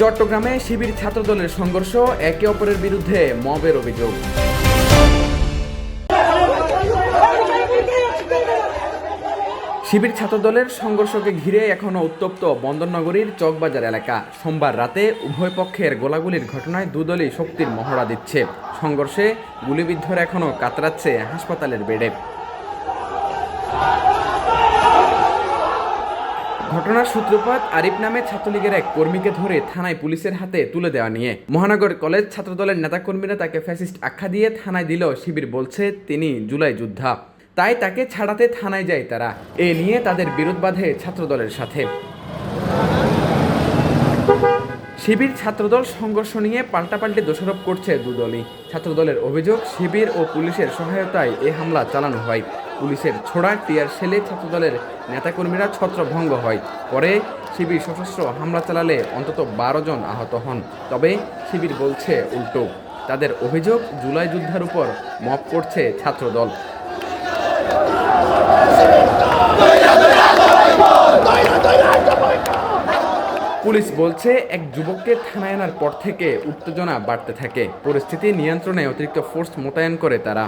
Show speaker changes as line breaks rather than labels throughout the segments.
চট্টগ্রামে শিবির ছাত্রদলের সংঘর্ষ, একে অপরের বিরুদ্ধে মবের অভিযোগ। শিবির ছাত্রদলের সংঘর্ষকে ঘিরে এখনও উত্তপ্ত বন্দরনগরীর চকবাজার এলাকা। সোমবার রাতে উভয় পক্ষের গোলাগুলির ঘটনায় দুদলই শক্তির মহড়া দিচ্ছে। সংঘর্ষে গুলিবিদ্ধরা এখনও কাতরাচ্ছে হাসপাতালের বেডে। ঘটনার সূত্রপাত আরিফ নামে ছাত্রলীগের এক কর্মীকে ধরে থানায় পুলিশের হাতে তুলে দেওয়া নিয়ে। মহানগর কলেজ ছাত্রদলের নেতাকর্মীরা তাকে ফ্যাসিস্ট আখ্যা দিয়ে থানায় দিলেও শিবির বলছে, তিনি জুলাই যোদ্ধা। তাই তাকে ছাড়াতে থানায় যায় তারা। এ নিয়ে তাদের বিরোধ বাঁধে ছাত্রদলের সাথে। শিবির ছাত্রদল সংঘর্ষ নিয়ে পাল্টাপাল্টি দোষারোপ করছে দুদলই। ছাত্রদলের অভিযোগ, শিবির ও পুলিশের সহায়তায় এ হামলা চালানো হয়। পুলিশের ছোড়া টিয়ার সেলে ছাত্রদলের নেতাকর্মীরা ছত্রভঙ্গ হয়। পরে শিবির সশস্ত্র হামলা চালালে অন্তত বারো জন আহত হন। তবে শিবির বলছে উল্টো। তাদের অভিযোগ, জুলাই যুদ্ধার উপর মপ করছে ছাত্রদল। পুলিশ বলছে, এক যুবককে থানায় আনার পর থেকে উত্তেজনা বাড়তে থাকে। পরিস্থিতি নিয়ন্ত্রণে অতিরিক্ত ফোর্স মোতায়েন করে তারা।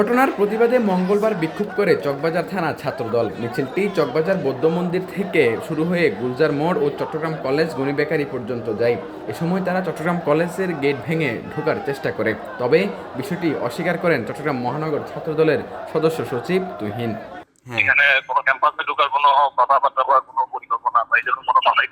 ঘটনার প্রতিবাদে মঙ্গলবার বিক্ষোভ করে চকবাজার থানা ছাত্রদল। মিছিলটি চকবাজার বৌদ্ধ মন্দির থেকে শুরু হয়ে গুলজার মোড় ও চট্টগ্রাম কলেজ গণি বেকারি পর্যন্ত যায়। এ সময় তারা চট্টগ্রাম কলেজের গেট ভেঙে ঢোকার চেষ্টা করে। তবে বিষয়টি অস্বীকার করেন চট্টগ্রাম মহানগর ছাত্রদলের সদস্য সচিব তুহিন।
এখানে কোনো ক্যাম্পাসে ঢোকার কোনো কথাবার্তা কোনো পরিকল্পনা জন্য কোনো কথাই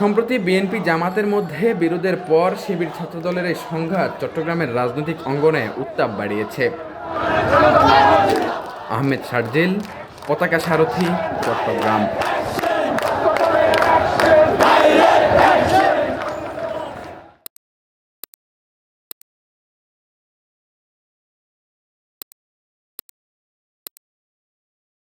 সম্প্রতি বিএনপি জামাতের মধ্যে বিরোধের পর শিবির ছাত্রদলের এই সংঘাত চট্টগ্রামের রাজনৈতিক অঙ্গনে উত্তাপ বাড়িয়েছে। আহমেদ শারজিল পতাকা সারথী চট্টগ্রাম।